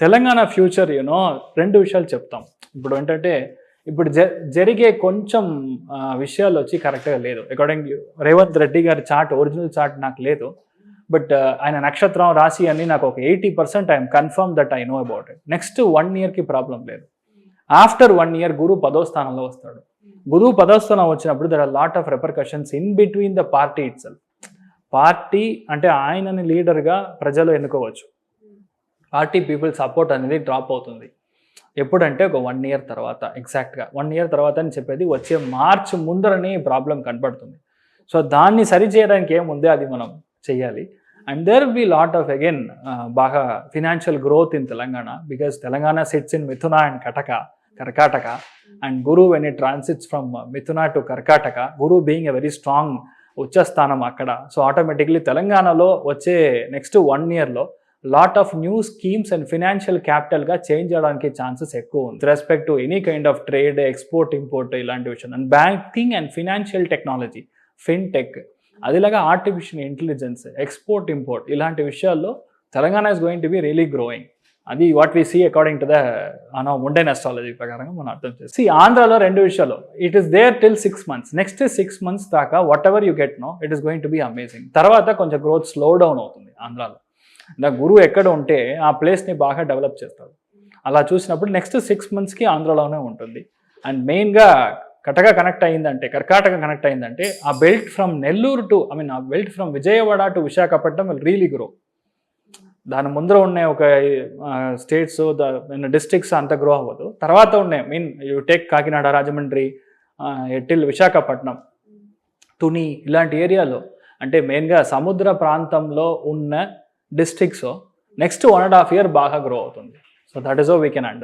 Telangana future you know రెండు విషయాలు చెప్తాం. ఇప్పుడు ఏంటంటే ఇప్పుడు జ జరిగే కొంచెం విషయాలు వచ్చి కరెక్ట్గా లేదు. అకార్డింగ్ రేవంత్ రెడ్డి గారి చార్ట్ ఒరిజినల్ చార్ట్ నాకు లేదు. బట్ uh, ఆయన నక్షత్రం రాశి అని నాకు ఒక eighty percent I'm confirm that I know about it. Next one ఇయర్కి ప్రాబ్లం లేదు. ఆఫ్టర్ వన్ ఇయర్ గురు పదో స్థానంలో వస్తాడు. గురువు పదో స్థానం వచ్చినప్పుడు there are lot of repercussions in between the party it party అంటే ఆయనని లీడర్గా ప్రజలు ఎన్నుకోవచ్చు. పార్టీ పీపుల్ సపోర్ట్ అనేది డ్రాప్ అవుతుంది. ఎప్పుడంటే ఒక వన్ ఇయర్ తర్వాత ఎగ్జాక్ట్గా వన్ ఇయర్ తర్వాత అని చెప్పేది వచ్చే మార్చ్ ముందరనే ప్రాబ్లం కనపడుతుంది సో దాన్ని సరి చేయడానికి ఏముంది? అది మనం చేయాలి and there be lot of again బాగా financial growth in Telangana because Telangana sits in Mithuna and Kataka Karkataka. And guru when it transits from Mithuna to Karkataka guru being a very strong ఉచ్చస్థానం అక్కడ. So automatically తెలంగాణలో వచ్చే next one ఇయర్లో lot of new schemes and financial క్యాపిటల్గా change అవడానికి chances ఎక్కువ ఉంది. Respect to any kind of trade export import ఇలాంటి విషయం and banking and financial technology fintech అదిలాగా artificial intelligence export import ఇలాంటి విషయాల్లో Telangana is going to be really growing అది what we see according to the అనో ఉండే నెస్ట్రాలజీ ప్రకారంగా మనం అర్థం చేస్తాం సి ఆంధ్రాలో రెండు విషయాలు. It is there till six months next six months దాకా whatever you get no it is going to be amazing తర్వాత కొంచెం గ్రోత్ స్లో డౌన్ అవుతుంది ఆంధ్రాలో. నా గురువు ఎక్కడ ఉంటే ఆ ప్లేస్ని బాగా డెవలప్ చేస్తాడు. అలా చూసినప్పుడు నెక్స్ట్ సిక్స్ మంత్స్కి ఆంధ్రలోనే ఉంటుంది. అండ్ మెయిన్గా కటగా కనెక్ట్ అయిందంటే కర్కాటక కనెక్ట్ అయిందంటే ఆ belt from Nellore to I mean ఆ belt from Vijayawada to Visakhapatnam will really grow దాని ముందర ఉన్న ఒక స్టేట్స్ డిస్ట్రిక్ట్స్ అంత గ్రో అవ్వదు. తర్వాత ఉన్నాయి mean you take Kakinada Rajahmundry ఎట్టిల్ Visakhapatnam Tuni ఇలాంటి ఏరియాలో అంటే మెయిన్గా సముద్ర ప్రాంతంలో ఉన్న districts next one and half year బాగా గ్రో అవుతుంది. So that is oh we can understand